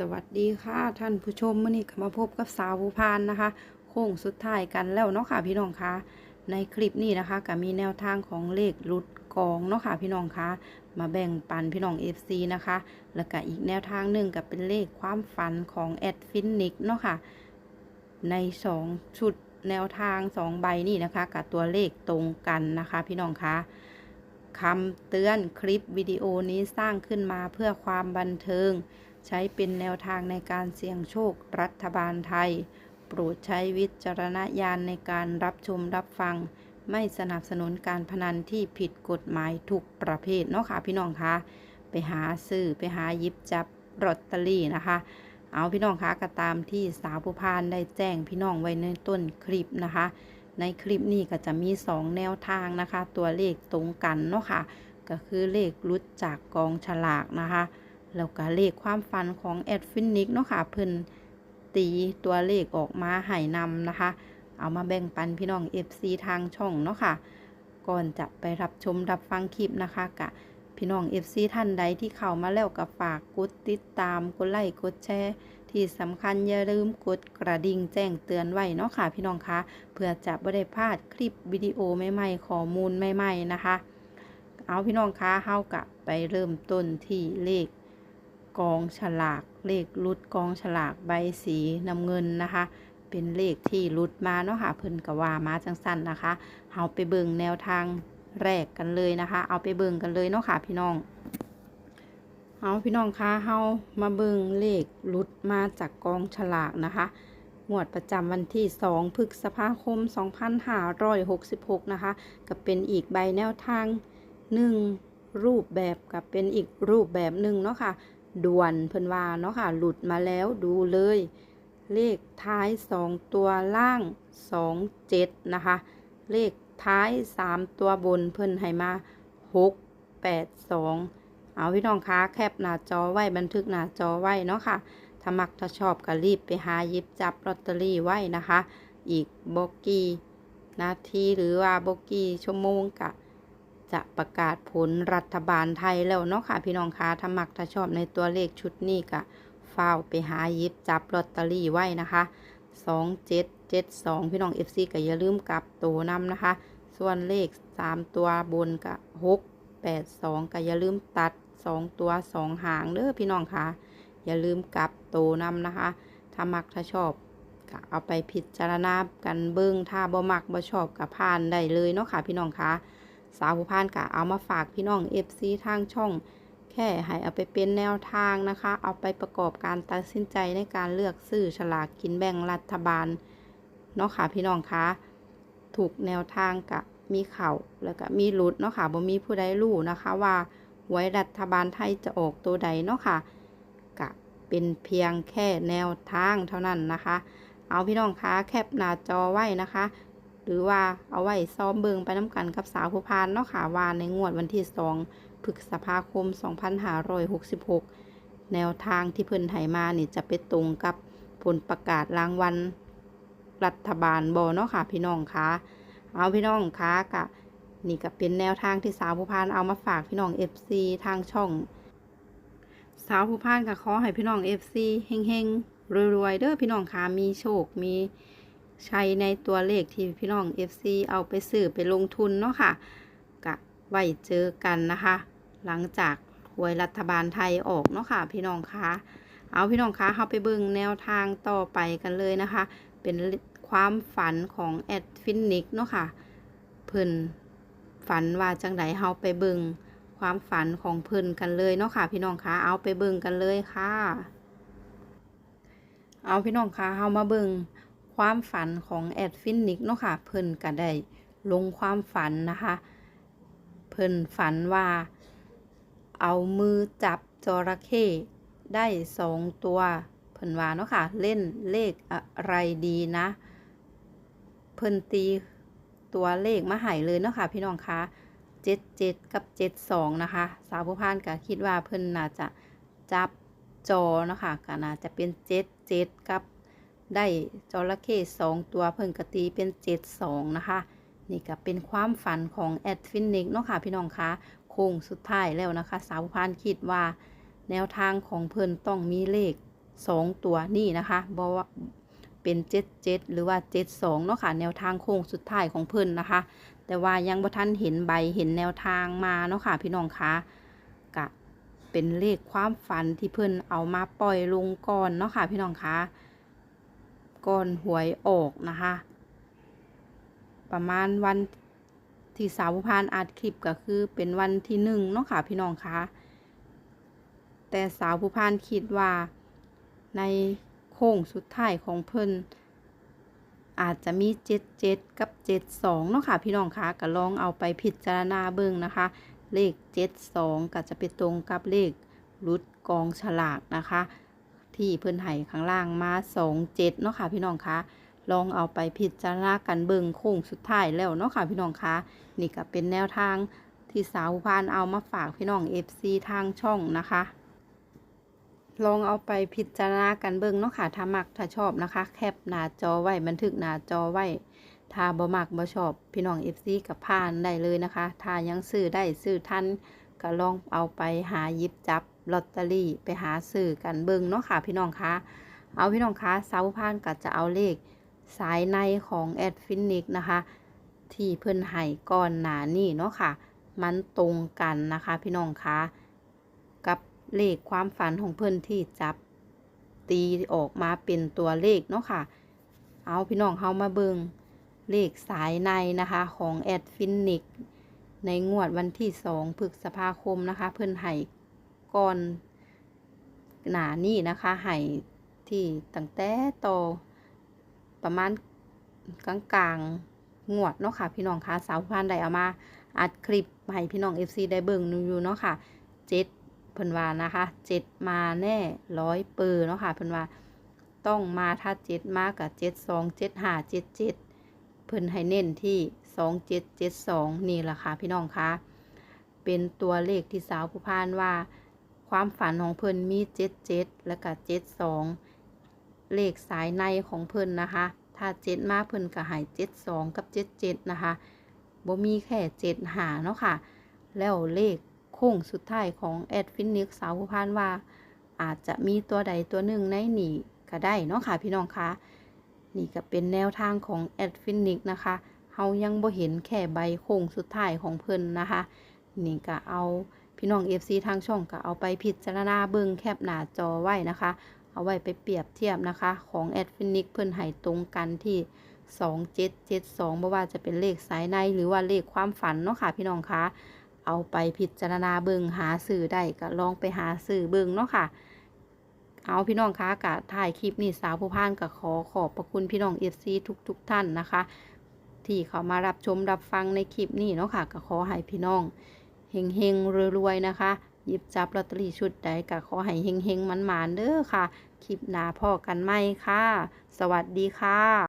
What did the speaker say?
สวัสดีค่ะท่านผู้ชมมื่อนี้มาพบกับสาวผู้พานนะคะ โค้งสุดท้ายกันแล้วเนาะค่ะพี่น้องคะในคลิปนี้นะคะก็มีแนวทางของเลขหลุดกองเนาะค่ะพี่น้องคะมาแบ่งปันพี่น้อง FC นะคะ แล้วก็อีกแนวทางหนึ่งก็เป็นเลขความฝันของแอดฟินิกเนาะค่ะใน 2 ชุดแนวทาง 2 ใบนี่นะคะกับตัวเลขตรงกันนะคะพี่น้องคะคำเตือนคลิปวิดีโอนี้สร้างขึ้นมาเพื่อความบันเทิง ใช้เป็นแนวทางในการเสี่ยงโชครัฐบาลไทย โปรดใช้วิจารณญาณในการรับชมรับฟัง ไม่สนับสนุนการพนันที่ผิดกฎหมายทุกประเภทเนาะค่ะพี่น้องคะไปหาซื้อไปหายิบจับลอตเตอรี่นะคะ เอาพี่น้องคะก็ตามที่สาวผู้พานได้แจ้งพี่น้องไว้ในต้นคลิปนะคะ ในคลิปนี้ก็จะมี 2 แนวทางนะคะ ตัวเลขตรงกันเนาะค่ะก็คือเลขรุดจากกองฉลากนะคะ แล้วก็เลขความฝันของแอดฟินิกเนาะค่ะเพิ่นตีตัวเลขออกมาให้นำนะคะ เอามาแบ่งปันพี่น้อง FC ทางช่องเนาะค่ะ ก่อนจะไปรับชมรับฟังคลิปนะคะกะพี่น้อง FC ท่านใดที่เข้ามาแล้วก็ฝากกดติดตามกดไลค์กดแชร์ที่สำคัญอย่าลืมกดกระดิ่งแจ้งเตือนไว้เนาะค่ะ พี่น้องคะเพื่อจะไม่ได้พลาดคลิปวิดีโอใหม่ๆข้อมูลใหม่ๆนะคะ เอาพี่น้องคะเฮากะไปเริ่มต้นที่เลข กองฉลาก เลขรุดกองฉลากใบสีน้ำเงินนะคะ เป็นเลขที่รุดมาเนาะค่ะเพิ่นกว่ามาจังสั้นนะคะเฮาไปเบิ่งแนวทางแรกกันเลยนะคะ เอาไปเบิ่งกันเลยเนาะค่ะพี่น้องเอาพี่น้องคะเฮามาเบิ่งเลขรุดมาจากกองฉลากนะคะงวดประจำวันที่ 2 พฤษภาคม 2566 นะคะ ก็เป็นอีกใบแนวทางหนึ่งรูปแบบกับเป็นอีกรูปแบบหนึ่งเนาะค่ะ ด่วนเพิ่นว่าเนาะค่ะหลุดมาแล้วดูเลย เลขท้าย 2 ตัวล่าง 2 7 นะคะ เลขท้าย 3 ตัวบนเพิ่นให้มา 6 8 2 เอาพี่น้องคะแคปหน้าจอไว้บันทึกหน้าจอไว้เนาะค่ะถ้ามักถ้าชอบก็รีบไปหาหยิบจับลอตเตอรี่ไว้นะคะ อีกบกี้นาทีหรือว่าบกี้ชั่วโมงกะ จะประกาศผลรัฐบาลไทยแล้วเนาะค่ะ พี่น้องคะถ้ามักถ้าชอบในตัวเลขชุดนี้ก็ฟ้าไปหาหยิบจับลอตเตอรี่ไว้นะคะ2 7 7 2พี่น้อง FC ก็อย่าลืมกลับตัวนำนะคะ ส่วนเลข3ตัวบนก็6 8 2ก็อย่าลืมตัด2ตัว2หางเด้อพี่น้องคะอย่าลืมกลับตัวนำนะคะ ถ้ามักถ้าชอบก็เอาไปพิจารณากันเบิ้งถ้าบ่มักบ่ชอบก็ผ่านได้เลยเนาะค่ะพี่น้องคะ สาวผู้พานกะเอามาฝากพี่น้อง FC ทางช่อง แค่ให้เอาไปเป็นแนวทางนะคะ เอาไปประกอบการตัดสินใจในการเลือกซื้อฉลากกินแบ่งรัฐบาลเนาะค่ะพี่น้องคะถูกแนวทางกะมีเข่าแล้วก็มีรุดเนาะค่ะบ่มีผู้ใดรู้นะคะว่าหวยรัฐบาลไทยจะออกตัวใดเนาะค่ะกะเป็นเพียงแค่แนวทางเท่านั้นนะคะ เอาพี่น้องคะแคปหน้าจอไว้นะคะ หรือว่าเอาไว้ซ้อมเบิงไปน้ำกันกับสาวผู้พานเนาะค่ะว่าในงวดวันที่2พฤษภาคม 2566 แนวทางที่เพิ่นให้มานี่จะไปตรงกับผลประกาศรางวัลรัฐบาลบอเนาะค่ะ พี่น้องคะเอาพี่น้องคะกะนี่ก็เป็นแนวทางที่สาวผู้พานเอามาฝากพี่น้อง FC ทางช่อง สาวผู้พานก็ขอให้พี่น้อง FC เฮงๆรวยๆเด้อพี่น้องคะมีโชคมี ใช้ในตัวเลขที่พี่น้อง FC เอาไปซื้อไปลงทุนเนาะค่ะกะไว้เจอกันนะคะ หลังจากหวยรัฐบาลไทยออกเนาะค่ะ พี่น้องคะเอาพี่น้องคะเขาไปเบิ่งแนวทางต่อไปกันเลยนะคะ เป็นความฝันของแอดฟินิกเนาะค่ะเพิ่นฝันว่าจังไดเฮาไปเบิ่งความฝันของเพิ่นกันเลยเนาะค่ะ พี่น้องคะเอาไปเบิ่งกันเลยค่ะ เอาพี่น้องคะเฮามาเบิ่ง ความฝันของแอดฟินนิกเนาะค่ะ เพิ่นก็ได้ลงความฝันนะคะ เพิ่นฝันว่า เอามือจับจระเข้ได้สองตัว เพิ่นว่าเนาะค่ะ เล่นเลขอะไรดีนะ เพิ่นตีตัวเลขมาให้เลยเนาะค่ะ พี่น้องคะเจ็ดเจ็ดกับเจ็ดสองนะคะ สาวผู้พานก็คิดว่าเพิ่นน่าจะจับจอเนาะค่ะก็น่าจะเป็นเจ็ดเจ็ดกับ ได้จระเข้สองตัวเพิ่งกตีเป็นเจ็ดสองนะคะ นี่ก็เป็นความฝันของแอดฟินิกเนาะค่ะพี่น้องคะโค้งสุดท้ายแล้วนะคะ สาวพานคิดว่า แนวทางของเพิ่นต้องมีเลขสองตัวนี่นะคะบอว่าเป็นเจ็ดเจ็ดหรือว่าเจ็ดสองเนาะค่ะแนวทางโค้งสุดท้ายของเพิ่นนะคะ แต่ว่ายังบ่ทันเห็นใบเห็นแนวทางมาเนาะค่ะพี่น้องคะกะเป็นเลขความฝันที่เพิ่นเอามาปล่อยลงก่อนเนาะค่ะพี่น้องคะ ก่อนหวยออกนะคะ ประมาณวันที่สาวภูพานอัดคลิปก็คือเป็นวันที่หนึ่งเนาะค่ะพี่น้องคะแต่สาวผู้พานคิดว่าในโค้งสุดท้ายของเพิ่นอาจจะมี 77 กับ 72 เนาะค่ะพี่น้องคะก็ลองเอาไปพิจารณาเบิ่งนะคะ เลข 72 ก็จะไปตรงกับเลขรุดกองฉลากนะคะ ที่เพิ่นให้ข้างล่างมา27เนาะค่ะพี่น้องคะลองเอาไปพิจารณากันเบิ่งโค้งสุดท้ายแล้วเนาะค่ะพี่น้องคะนี่ก็เป็นแนวทางที่สาวพานเอามาฝากพี่น้อง FC ทางช่องนะคะลองเอาไปพิจารณากันเบิ่งเนาะค่ะถ้ามักถ้าชอบนะคะ แคปหน้าจอไว้บันทึกหน้าจอไว้ถ้าบ่มักบ่ชอบ พี่น้อง FC กับผ่านได้เลยนะคะ ถ้ายังซื้อได้ซื้อทันก็ลองเอาไปหาหยิบจับ ลอตเตอรี่ไปหาซื้อกันเบิ่งเนาะค่ะพี่น้องคะเอาพี่น้องคะสาวพานก็จะเอาเลขสายในของแอดฟินิกนะคะ ที่เพิ่นให้ก่อนหน้านี้เนาะค่ะ มันตรงกันนะคะพี่น้องคะกับเลขความฝันของเพิ่นที่จับตีออกมาเป็นตัวเลขเนาะค่ะ เอาพี่น้องเฮามาเบิงเลขสายในนะคะของแอดฟินิกในงวดวันที่สองพฤษภาคมนะคะ เพิ่นให้ ก่อนหนานี่นะคะให้ที่ตั้งแต่โตประมาณกลางกลางงวดเนาะค่ะพี่น้องคะสาวพันได้เอามาอัดคลิปให้พี่น้อง FC ได้เบิ่งอยู่เนาะค่ะเจ็ดเพิ่นว่านะคะเจ็ดมาแน่ร้อยเปอร์เนาะค่ะเพิ่นว่าต้องมาถ้าเจ็ดมากับเจ็ดสองเจ็ดห้าเจ็ดเจ็ดเพิ่นให้เน้นที่สองเจ็ดเจ็ดสองนี่แหละค่ะพี่น้องคะเป็นตัวเลขที่สาวผู้พานว่า ความฝันของเพิ่นมีเจ็ดเจ็ดแล้วก็เจ็ดสองเลขสายในของเพิ่นนะคะ ถ้าเจ็ดมาเพิ่นก็ให้เจ็ดสองกับเจ็ดเจ็ดนะคะบ่มีแค่เจ็ดหาเนาะค่ะ แล้วเลขโค้งสุดท้ายของแอดฟินนิกสาวผู้พานว่า อาจจะมีตัวใดตัวหนึ่งในนี่ก็ได้เนาะค่ะพี่น้องคะนี่ก็เป็นแนวทางของแอดฟินิกนะคะเฮายังบ่เห็นแค่ใบโค้งสุดท้ายของเพิ่นนะคะ นี่ก็เอา พี่น้อง FC ทางช่องก็เอาไปพิจารณาเบิ่งแคปหน้าจอไว้นะคะ เอาไว้ไปเปรียบเทียบนะคะ ของแอดฟินิกเพิ่อนให้ตรงกันที่2772บ่ว่าจะเป็นเลขสายในหรือว่าเลขความฝันเนาะค่ะพี่น้องคะเอาไปพิจารณาเบิงหาสื่อได้ก็ลองไปหาสื่อเบิงเนาะค่ะ เอาพี่น้องคะกะถ่ายคลิปนี้สาวผู้พานก็ขอขอบพระคุณพี่น้องเอฟซีทุกทุกๆท่านนะคะ ที่เขามารับชมรับฟังในคลิปนี้เนาะค่ะก็ขอให้พี่น้อง เฮงเฮงๆรวยๆนะคะ หยิบจับลอตเตอรี่ชุดใดก็ขอให้เฮงเฮงๆมันๆเด้อค่ะ คลิปหน้าพ่อกันไหมค่ะ สวัสดีค่ะ